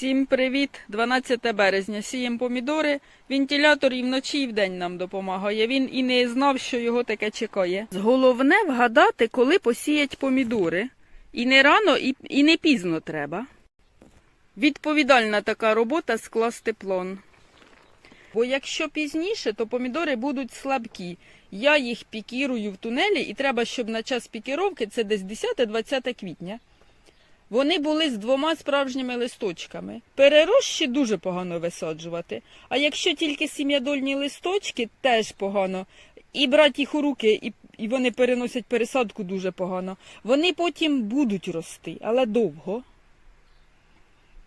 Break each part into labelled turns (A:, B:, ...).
A: Всім привіт! 12 березня. Сіємо помідори. Вентилятор і вночі, і вдень нам допомагає. Він і не знав, що його таке чекає. Головне вгадати, коли посіять помідори. І не рано, і, і не пізно треба. Відповідальна така робота скласти план. Бо якщо пізніше, то помідори будуть слабкі. Я їх пікірую в тунелі, і треба, щоб на час пікіровки, це десь 10-20 квітня. Вони були з двома справжніми листочками. Перерощі дуже погано висаджувати. А якщо тільки сім'ядольні листочки, теж погано. І брати їх у руки, і, і вони переносять пересадку дуже погано. Вони потім будуть рости, але довго.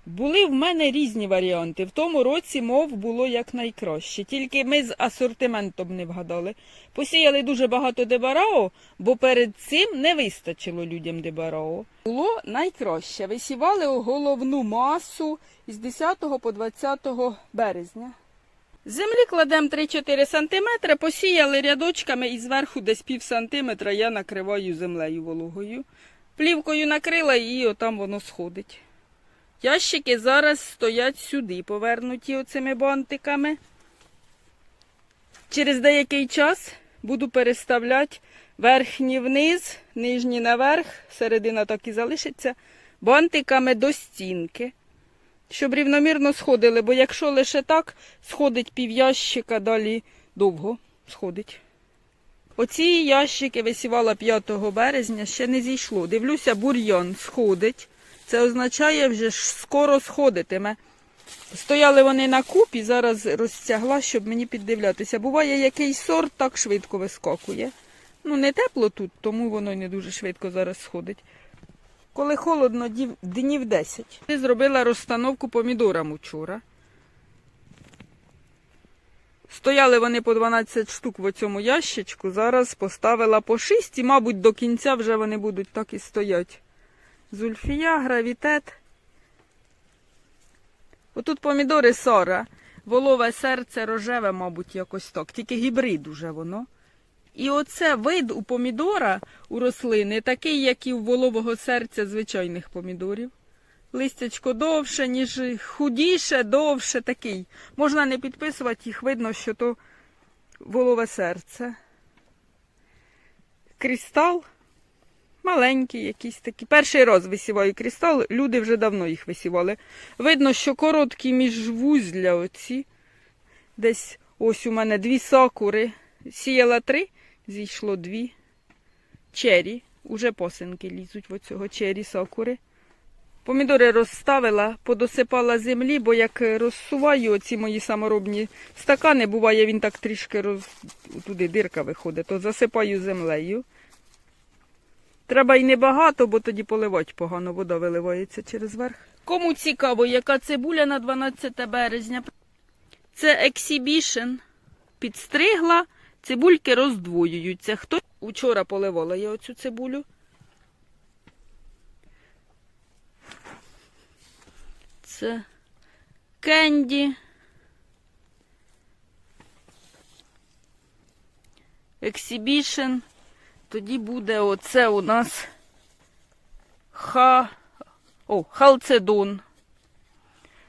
A: Були в мене різні варіанти. В тому році мов було якнайкраще. Тільки ми з асортиментом не вгадали. Посіяли дуже багато дебарао, бо перед цим не вистачило людям дебарао. Було найкраще. Висівали головну масу з 10 по 20 березня. Землі кладемо 3-4 см, посіяли рядочками і зверху десь пів сантиметра я накриваю землею вологою. Плівкою накрила і отам воно сходить. Ящики зараз стоять сюди, повернуті оцими бантиками. Через деякий час буду переставляти верхні вниз, нижні наверх, середина так і залишиться, бантиками до стінки, щоб рівномірно сходили, бо якщо лише так, сходить пів ящика, далі довго сходить. Оці ящики висівала 5 березня, ще не зійшло. Дивлюся, бур'ян сходить. Це означає, вже скоро сходитиме. Стояли вони на купі, зараз розтягла, щоб мені піддивлятися. Буває, який сорт так швидко вискакує. Ну, не тепло тут, тому воно не дуже швидко зараз сходить. Коли холодно, днів 10. Я зробила розстановку помідорам учора. Стояли вони по 12 штук в цьому ящичку, зараз поставила по 6 і, мабуть, до кінця вже вони будуть так і стоять. Зульфія, гравітет. Отут помідори сора, волове серце рожеве, мабуть, якось так, тільки гібрид уже воно. І оце вид у помідора, у рослини, такий, як і у волового серця звичайних помідорів. Листячко довше, ніж худіше, довше такий. Можна не підписувати, їх видно, що то волове серце. Крістал маленький якийсь такий. Перший раз висіваю крістал, люди вже давно їх висівали. Видно, що короткі міжвузля оці. Десь ось у мене дві сакури. Сіяла три, зійшло дві. Чері. Уже посинки лізуть в оцього чері сакури. Помідори розставила, подосипала землі, бо як розсуваю оці мої саморобні стакани, буває, він так трішки роз... туди дирка виходить, то засипаю землею. Треба й небагато, бо тоді поливати погано, вода виливається через верх. Кому цікаво, яка цибуля на 12 березня? Це ексібішн. Підстригла, цибульки роздвоюються. Хто учора поливала я оцю цибулю? Це кенді. Ексібішн. Тоді буде оце у нас ха... О, халцедон.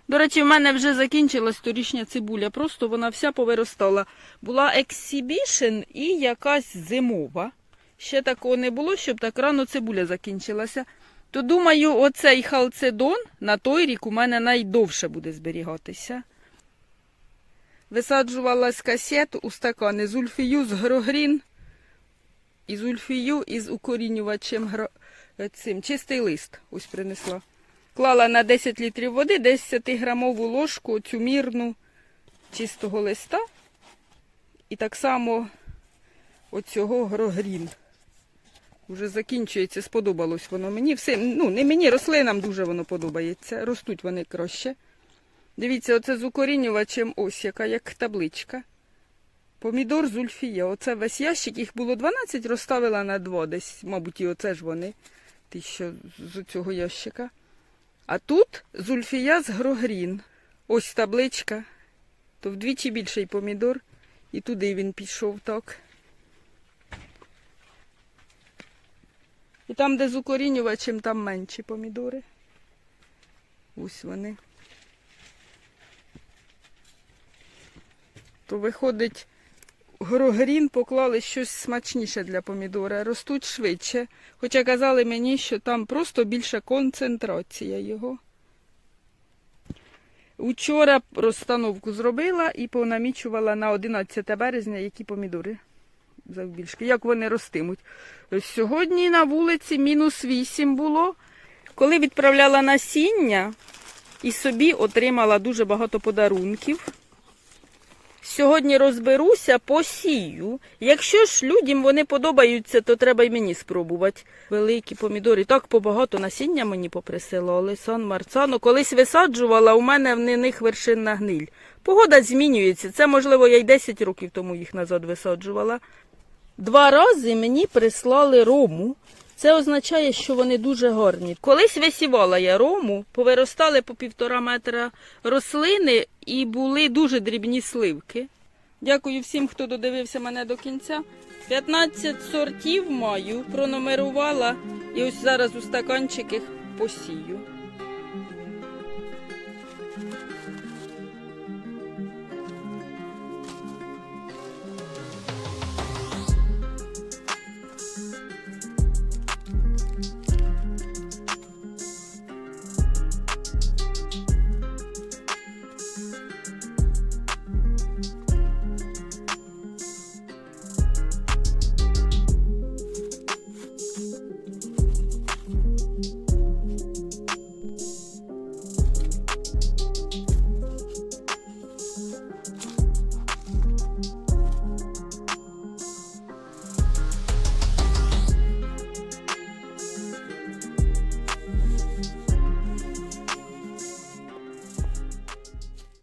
A: До речі, в мене вже закінчилась торішня цибуля, просто вона вся повиростала. Була ексібішн і якась зимова. Ще такого не було, щоб так рано цибуля закінчилася. То думаю, оцей халцедон на той рік у мене найдовше буде зберігатися. Висаджувала з касет у стакани зульфію з грогрін і зульфію із укорінювачем гро... е, цим. Чистий лист ось принесла. Клала на 10 літрів води 10-грамову ложку цю мірну чистого листа. І так само оцього грогрін. Уже закінчується, сподобалось воно мені. Всім, ну, не мені, рослинам дуже воно подобається. Ростуть вони краще. Дивіться, оце з укорінювачем ось яка, як табличка. Помідор зульфія. Оце весь ящик, їх було 12, розставила на два десь, мабуть, і оце ж вони, ті, що з цього ящика. А тут зульфія з грогрін. Ось табличка. То вдвічі більший помідор. І туди він пішов так. І там, де з укорінювачем, там менші помідори. Ось вони. То виходить грогрін поклали щось смачніше для помідора, ростуть швидше. Хоча казали мені, що там просто більша концентрація його. Учора розстановку зробила і понамічувала на 11 березня, які помідори завбільшки, як вони ростимуть. Сьогодні на вулиці мінус 8 було. Коли відправляла насіння і собі отримала дуже багато подарунків. Сьогодні розберуся, посію. Якщо ж людям вони подобаються, то треба й мені спробувати. Великі помідори. Так побагато насіння мені поприсилали. Сан Марцано. Колись висаджувала, у мене в них вершинна гниль. Погода змінюється. Це, можливо, я й 10 років тому їх назад висаджувала. Два рази мені прислали рому. Це означає, що вони дуже гарні. Колись висівала я рому, повиростали по півтора метра рослини і були дуже дрібні сливки. Дякую всім, хто додивився мене до кінця. 15 сортів маю, пронумерувала і ось зараз у стаканчиках посію.